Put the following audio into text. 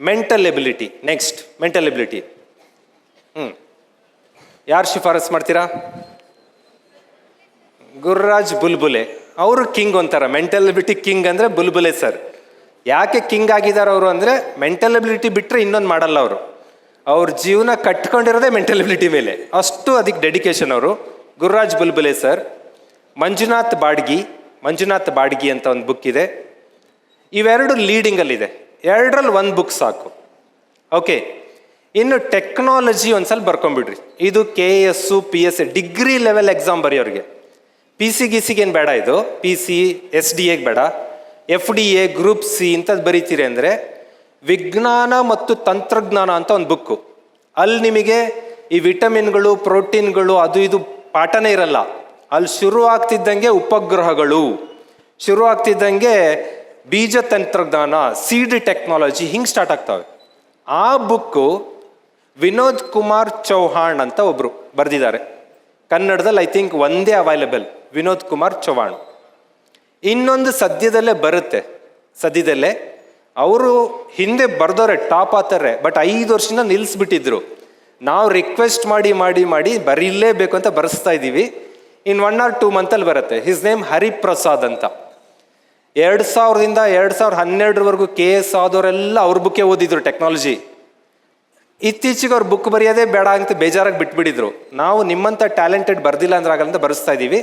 Mental ability next mental ability ಹ್ಞೂ ಯಾರು ಶಿಫಾರಸ್ ಮಾಡ್ತೀರಾ? ಗುರುರಾಜ್ ಬುಲ್ಬುಲೆ. ಅವರು ಕಿಂಗ್ ಅಂತಾರ ಮೆಂಟಲ್ ಎಬಿಲಿಟಿ ಕಿಂಗ್ ಅಂದರೆ ಬುಲ್ಬುಲೆ ಸರ್ ಯಾಕೆ ಕಿಂಗ್ ಆಗಿದ್ದಾರೆ ಅವರು ಅಂದರೆ ಮೆಂಟಲ್ ಎಬಿಲಿಟಿ ಬಿಟ್ಟರೆ ಇನ್ನೊಂದು ಮಾಡಲ್ಲ ಅವರು. ಅವ್ರ ಜೀವನ ಕಟ್ಕೊಂಡಿರೋದೇ ಮೆಂಟಲ್ ಎಬಿಲಿಟಿ ಮೇಲೆ. ಅಷ್ಟು ಅದಕ್ಕೆ ಡೆಡಿಕೇಶನ್ ಅವರು. ಗುರುರಾಜ್ ಬುಲ್ಬುಲೆ ಸರ್ ಮಂಜುನಾಥ್ ಬಾಡ್ಗಿ. ಮಂಜುನಾಥ್ ಬಾಡ್ಗಿ ಅಂತ ಒಂದು ಬುಕ್ ಇದೆ. ಇವೆರಡು ಲೀಡಿಂಗಲ್ಲಿದೆ ಎರಡರಲ್ಲಿ ಒಂದು ಬುಕ್ ಸಾಕು. ಓಕೆ ಇನ್ನು ಟೆಕ್ನಾಲಜಿ ಒಂದ್ಸಲ ಬರ್ಕೊಂಬಿಡ್ರಿ. ಇದು K S P S degree level exam ಬರೆಯೋರಿಗೆ. P C ಗಿಸಿಗೆ ಏನು ಬೇಡ ಇದು? ಪಿ ಸಿ ಎಸ್ ಡಿ ಎಗೆ ಬೇಡ. F D A group C ಇಂಥದ್ದು ಬರೀತೀರಿ ಅಂದರೆ ವಿಜ್ಞಾನ ಮತ್ತು ತಂತ್ರಜ್ಞಾನ ಅಂತ ಒಂದು ಬುಕ್ಕು ಅಲ್ಲಿ ನಿಮಗೆ ಈ ವಿಟಮಿನ್ಗಳು, ಪ್ರೋಟೀನ್ಗಳು ಅದು ಇದು ಪಾಠನೇ ಇರಲ್ಲ. ಅಲ್ಲಿ ಶುರು ಆಗ್ತಿದ್ದಂಗೆ ಉಪಗ್ರಹಗಳು. ಶುರು ಆಗ್ತಿದ್ದಂಗೆ ಬೀಜ ತಂತ್ರಜ್ಞಾನ ಸೀಡ್ ಟೆಕ್ನಾಲಜಿ ಹಿಂಗೆ ಸ್ಟಾರ್ಟ್ ಆಗ್ತವೆ. ಆ ಬುಕ್ಕು ವಿನೋದ್ ಕುಮಾರ್ ಚೌಹಾಣ್ ಅಂತ ಒಬ್ರು ಬರೆದಿದ್ದಾರೆ. ಕನ್ನಡದಲ್ಲಿ ಐ ಥಿಂಕ್ ಒಂದೇ ಅವೈಲೇಬಲ್ ವಿನೋದ್ ಕುಮಾರ್ ಚೌಹಾಣ್. ಇನ್ನೊಂದು ಸದ್ಯದಲ್ಲೇ ಬರುತ್ತೆ. ಸದ್ಯದಲ್ಲೇ ಅವರು ಹಿಂದೆ ಬರ್ದವ್ರೆ ಟಾಪ್ ಆತಾರೆ ಬಟ್ ಐದು ವರ್ಷದಿಂದ ನಿಲ್ಲಿಸ್ಬಿಟ್ಟಿದ್ರು ನಾವು ರಿಕ್ವೆಸ್ಟ್ ಮಾಡಿ ಮಾಡಿ ಮಾಡಿ ಬರೀಲೇಬೇಕು ಅಂತ ಬರೆಸ್ತಾ ಇದ್ದೀವಿ ಇನ್ ಒನ್ ಆರ್ ಟೂ ಮಂತಲ್ಲಿ ಬರುತ್ತೆ. ಹಿಸ್ ನೇಮ್ ಹರಿಪ್ರಸಾದ್ ಅಂತ. ಎರಡು ಸಾವಿರದಿಂದ ಎರಡು ಸಾವಿರದ ಹನ್ನೆರಡರವರೆಗೂ ಕೆ ಎಸ್ ಆದವರೆಲ್ಲ ಅವ್ರ ಬುಕ್ಕೆ ಓದಿದ್ರು ಟೆಕ್ನಾಲಜಿ. ಇತ್ತೀಚೆಗೆ ಅವ್ರು ಬುಕ್ ಬರೆಯೋದೇ ಬೇಡ ಅಂತ ಬೇಜಾರಾಗಿ ಬಿಟ್ಬಿಡಿದ್ರು. ನಾವು ನಿಮ್ಮಂಥ ಟ್ಯಾಲೆಂಟೆಡ್ ಬರ್ದಿಲ್ಲ ಅಂದ್ರೆ ಆಗಲ್ಲ ಅಂತ ಬರೆಸ್ತಾ ಇದ್ದೀವಿ.